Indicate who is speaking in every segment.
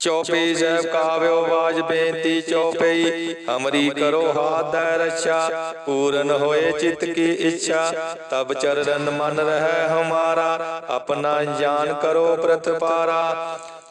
Speaker 1: ਚੌਪਈ ਸਾਹਿਬ ਕਾਵਿਓ ਬਾਜ ਬੇਨਤੀ ਚੌਪਈ ਹਮਰੀ ਕਰੋ ਹਾਥ ਰੱਛਾ। ਪੂਰਨ ਹੋਏ ਚਿਤ ਕੀ ਇੱਛਾ। ਤਬ ਚਰਨ ਮਨ ਰਹਿ ਹਮਾਰਾ। ਆਪਣਾ ਜਾਨ ਕਰੋ ਪ੍ਰਤਪਾਰਾ।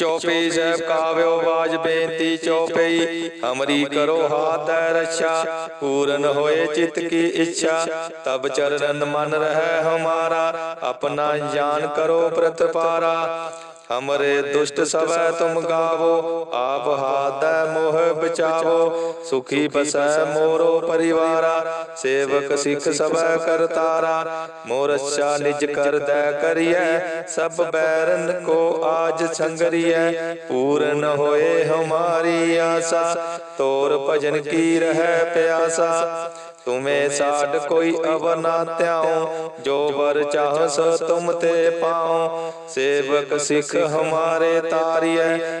Speaker 1: ਚੌਪਈ ਸਾਹਿਬ ਕਾਵਿਓ ਬਾਜ ਬੇਨਤੀ ਚੌਪਈ ਹਮਰੀ ਕਰੋ ਹਾਥ ਹੈ ਰੱਛਾ, ਪੂਰਨ ਹੋਏ ਚਿਤ ਕੀ ਇੱਛਾ। ਤਬ ਚਰਨ ਮਨ ਰਹਿ ਹਮਾਰਾ, ਆਪਣਾ ਜਾਨ ਕਰੋ ਪ੍ਰਤਪਾਰਾ। ਹਮਰੇ ਦੁਸ਼ਟ ਸਵੈ ਤੁਮ ਗਾਵੋ, ਆਪ ਹਾਦੈ ਮੋਹ ਬਚਾਵੋ ਸੁਖੀ ਬਸੈ ਮੋਰੋ ਪਰਿਵਾਰਾ ਸੇਵਕ ਸਿੱਖ ਸਵੈ ਕਰਤਾਰਾ ਮੋਰ ਅੱਛਾ ਨਿਜ ਕਰਦੈ ਕਰੀਐ ਸਭ ਬੈਰਨ ਕੋ ਆਜ ਸੰਗਰੀਐ ਪੂਰਨ ਹੋਏ ਹਮਾਰੀ ਆਸਾ ਤੋਰ ਭਜਨ ਕੀ ਰਹਿ ਪਿਆਸਾ ਤੁਮੇ ਸਾਡ ਕੋਈ ਅਵਰ ਨਾ ਧਿਆਉ ਜੋ ਵਰ ਚਾਹ ਸੋ ਤੁਮ ਤੇ ਪਾਉ ਸੇਵਕ ਸਿੱਖ ਹਮਾਰੇ ਤਾਰੀਐ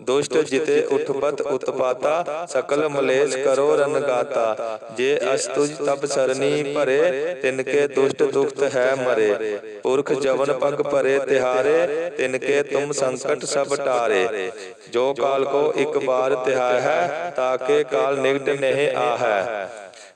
Speaker 1: ਦੁਸ਼ਟ ਜਿਤੇ ਉਠਪਤ ਉਤਪਾਤਾ ਸਕਲ ਮਲੇਸ਼ ਕਰੋ ਰਨਗਾਤਾ ਜੇ ਅਸਤੁਜ ਤਬ ਸਰਨੀ ਭਰੇ ਤਿਨ ਕੇ ਦੁਸ਼ਟ ਦੁਖਤ ਹੈ ਮਰੇ। ਪੁਰਖ ਜਵਨ ਪਗ ਭਰੇ ਤਿਹਾਰੇ ਤਿਨ ਕੇ ਤੁਮ ਸੰਕਟ ਸਭ ਟਾਰੇ। ਜੋ ਕਾਲ ਕੋ ਇੱਕ ਬਾਰ ਤਿਹਾਇ ਹੈ ਤਾਕੇ ਕਾਲ ਨਿਗਟ ਨਹਿ ਆਹੈ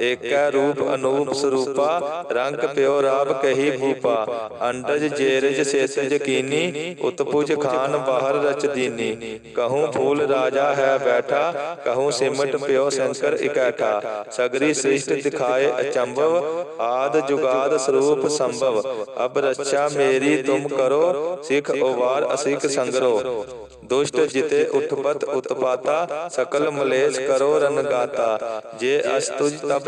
Speaker 1: ਏਕ ਰੂਪ ਅਨੂਪ ਸਰੂਪਾ, ਰੰਗ ਪਿਓ ਰਾਬ ਕਹੀ ਭੂਪਾ, ਅੰਡਜ ਜੇਰਜ ਸੇਤਜ ਕੀਨੀ, ਉਤਪੁਜ ਖਾਨ ਬਾਹਰ ਰਚ ਦੀਨੀ। ਕਹੂੰ ਫੂਲ ਰਾਜਾ ਹੈ ਬੈਠਾ, ਕਹੂੰ ਸਿਮਟ ਪਿਓ ਸ਼ੰਕਰ ਇਕੈਠਾ। ਸਗਰੀ ਸ੍ਰਿਸ਼ਟ ਦਿਖਾਏ ਅਚੰਭਵ, ਆਦ ਜੁਗਾਦ ਸਰੂਪ ਸੰਭਵ। ਅਬ ਰੱਛਾ ਮੇਰੀ ਤੁਮ ਕਰੋ, ਸਿਖ ਉਵਾਰ ਅਸਿਖ ਸੰਗਰੋ। ਦੁਸ਼ਟ ਜਿਤੇ ਉਠਪਤ ਉਤਪਾਤਾ, ਸਕਲ ਮਲੇਸ਼ ਕਰੋ ਰਨਗਾਤਾ ਜੇ ਅਸਤੁਜ ਤਬ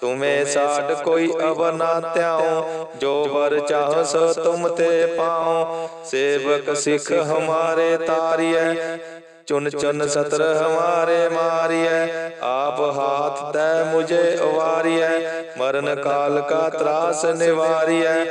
Speaker 1: ਤੁਮੇ ਸਾਡ ਕੋਈ ਅਵਰ ਨਾ ਧਿਆਉ, ਜੋ ਵਰ ਚਾਹ ਸੋ ਤੁਮ ਤੇ ਪਾਉ। ਸੇਵਕ ਸਿੱਖ ਹਮਾਰੇ ਤਾਰੀਐ ਚੁਨ ਚੁਨ ਸਤਰ ਹਮਾਰੇ ਮਾਰੀਐ। ਆਪ ਹਾਥ ਤੈ ਮੁਝੇ ਉਵਾਰੀਐ। ਮਰਨ ਕਾਲ ਕਾ ਤਰਾਸ ਨਿਵਾਰੀਐ।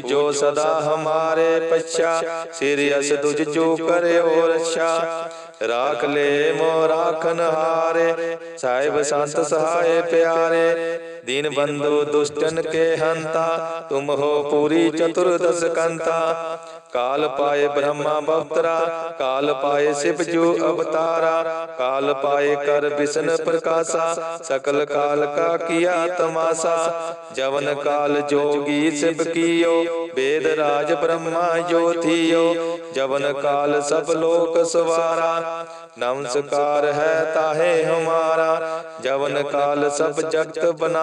Speaker 1: ਜੋ ਸਦਾ ਹਮਾਰੇ ਪਛਾ। ਸਿਰ ਅਸ ਦੁਜ ਜੋ ਕਰਿਓ ਰਛਾ। ਰਾਖ ਲੈ ਮੋ ਰਾਖਨ ਹਾਰੇ। ਸਾਹਿਬ ਸੰਤ ਸਹਾਏ ਪਿਆਰੇ। ਦੀਨ ਬੰਧੂ ਦੁਸ਼ਟਨ ਕੇ ਹੰਤਾ, ਤੁਮ ਹੋ ਪੂਰੀ ਚਤੁਰਦਸ ਕੰਤਾ। ਕਾਲ ਪਾਏ ਬ੍ਰਹਮਾ ਬਵਤਰਾ, ਕਾਲ ਪਾਏ ਸਿਵ ਜੋ ਅਵਤਾਰਾ। ਕਾਲ ਪਾਏ ਕਰ ਬਿਸ਼ਨ ਪ੍ਰਕਾਸ਼ਾ, ਸਕਲ ਕਾਲ ਕਾ ਕੀਆ ਤਮਾਸਾ। ਜਵਨ ਕਾਲ ਜੋਗੀ ਸਿਵ ਕੀਓ, ਵੇਦ ਰਾਜ ਬ੍ਰਹਮਾ ਜੋਤੀਓ ਜਵਨ ਕਾਲ ਸਭ ਲੋਕ ਸਵਾਰਾ, ਨਮਸਕਾਰ ਹੈ ਤਾਹੇ ਹਮਾਰਾ। ਜਵਨ ਕਾਲ ਸਭ ਜਗਤ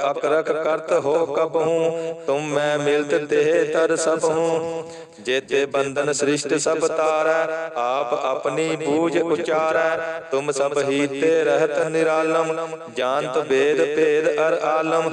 Speaker 1: ਅਕਰਖ ਕਰਤ ਹੋ ਕਬਹੂ, ਤੁਮ ਮੈਂ ਮਿਲਤ ਤੇ ਤਰ ਸਭ ਹੂੰ ਜੇਤੇ ਬੰਧਨ ਸ੍ਰਿਸ਼ਟ ਸਭ ਤਾਰੈ, ਆਪ ਆਪਣੀ ਬੂਝ ਉਚਾਰੈ। ਤੁਮ ਸਭ ਹੀ ਤੇ ਰਹਿਤ ਨਿਰਾਲਮ, ਜਾਣਤ ਵੇਦ ਭੇਦ ਅਰ ਆਲਮ।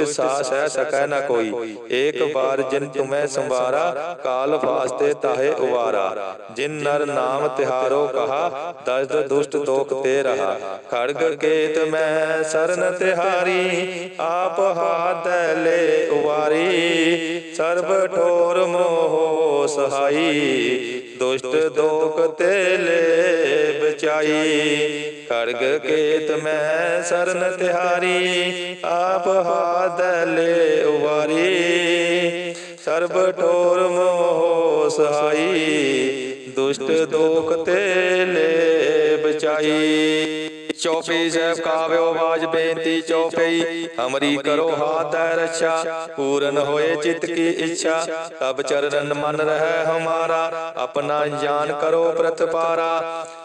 Speaker 1: ਹੈ ਸਕੈ ਨ ਕੋਈ। ਏਕ ਬਾਰ ਜਿਨ ਤੁਮੈ ਸੰਵਾਰਾ ਕਾਲ ਫਾਸਤੇ ਤਾਹੇ ਉਵਾਰਾ। ਜਿਨ ਨਰ ਨਾਮ ਤਿਹਾਰੋ ਕਹਾ ਦਸਦ ਦੁਸ਼ਟ ਦੋਖ ਤੇ ਰਹਾ ਖੜਗ ਕੇਤ ਮੈਂ ਸਰਨ ਤਿਹਾਰੀ ਆਪ ਹਾਥ ਲੈ ਉਵਾਰੀ। ਸਰਬ ਠੋਰ ਮੋਹ ਸਹਾਈ। ਦੁਸ਼ਟ ਦੋਖ ਤੇ ਲੈ ਬਚਾਈ ਕੇਤ ਮੈਂ ਸਰਨ ਤਿਹਾਰੀ, ਆਪ ਹਾਥ ਲੈ ਉਵਾਰੀ। ਸਰਬ ਠੋਰ ਮੋਹ ਸਹਾਈ, ਦੁਸ਼ਟ ਦੋਖ ਤੇ ਲੈ ਬਚਾਈ। ਚੌਪਈ ਸਾਹਿਬ ਕਾਵਿਓ ਬਾਜ ਬੇਨਤੀ ਚੌਪਈ ਹਮਰੀ ਕਰੋ ਹਾਥ ਦੈ ਰੱਛਾ, ਪੂਰਨ ਹੋਏ ਚਿਤ ਕੀ ਇੱਛਾ। ਤਬ ਚਰਨ ਮਨ ਰਹਿ ਹਮਾਰਾ, ਆਪਣਾ ਜਾਨ ਕਰੋ ਪ੍ਰਤਪਾਰਾ।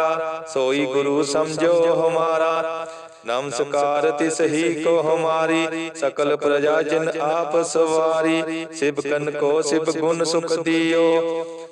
Speaker 1: ਹਮਾਰਾ, ਸੋਈ ਗੁਰੂ ਸਮਝੋ ਹਮਾਰਾ। ਨਮਸਕਾਰ ਤਿਸ ਹੀ ਕੋ ਹਮਾਰੀ, ਸਕਲ ਪ੍ਰਜਾ ਜਨ ਆਪ ਸਵਾਰੀ। ਸਿਬ ਕਨ ਕੋ ਸਿਬ ਗੁਣ ਸੁਖ ਦਿਓ।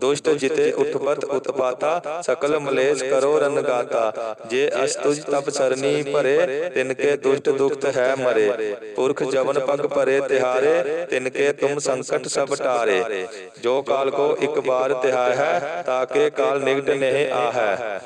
Speaker 1: ਦੁਸ਼ਟ ਜਿਤੇ ਮਲੇਸ਼ ਕਰੋ ਰਨਗਾਤਾ ਜੇ ਸਰਨੀ ਭਰੇ ਤਿਨ ਕੇ ਦੁਸ਼ਟ ਕਾਲ ਨਿਗਟ ਨਹੀਂ ਆਹੈ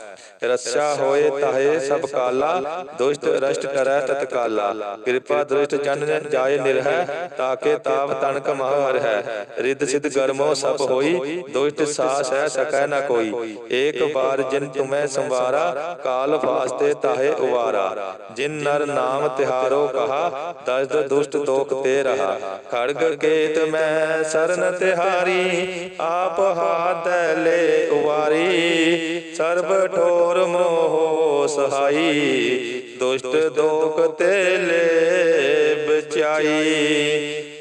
Speaker 1: ਰਸਾ ਹੋਏ ਤਾਹੇ ਸਭ ਕਾਲਾ ਦੁਸ਼ਟ ਰਸ਼ਟ ਕਰੈ ਤਤਕਾਲਾ। ਕਿਰਪਾ ਦ੍ਰਿਸ਼ਟ ਜਨ ਜਾਏ ਨਿਰਹਿ ਤਾਕੇ ਤਾਪ ਤਣਕ ਮਹ ਹਰ ਹੈ ਰਿੱਧ ਸਿਧ ਗਰਮੋ ਸਭ ਹੋਈ ਦੁਸ਼ਟ ਸਾਸ ਹੈ ਸਕੈ ਨ ਕੋਈ। ਏਕ ਬਾਰ ਜਿਨ ਤੁਮੈ ਸੰਵਾਰਾ, ਕਾਲ ਫਾਸਤੇ ਤਾਹੇ ਉਵਾਰਾ। ਜਿਨ ਨਰ ਨਾਮ ਤਿਹਾਰੋ ਕਹਾ, ਦਸਦ ਦੁਸ਼ਟ ਤੋਖ ਤੇ ਰਹਾ। ਖੜਗ ਕੇਤ ਮੈਂ ਸਰਨ ਤਿਹਾਰੀ, ਆਪ ਹਾਥ ਲੈ ਉਵਾਰੀ। ਸਰਬ ਠੋਰ ਮੋਹ ਸਹਾਈ, ਦੁਸ਼ਟ ਦੋਖ ਤੇ ਲੈ ਬਚਾਈ।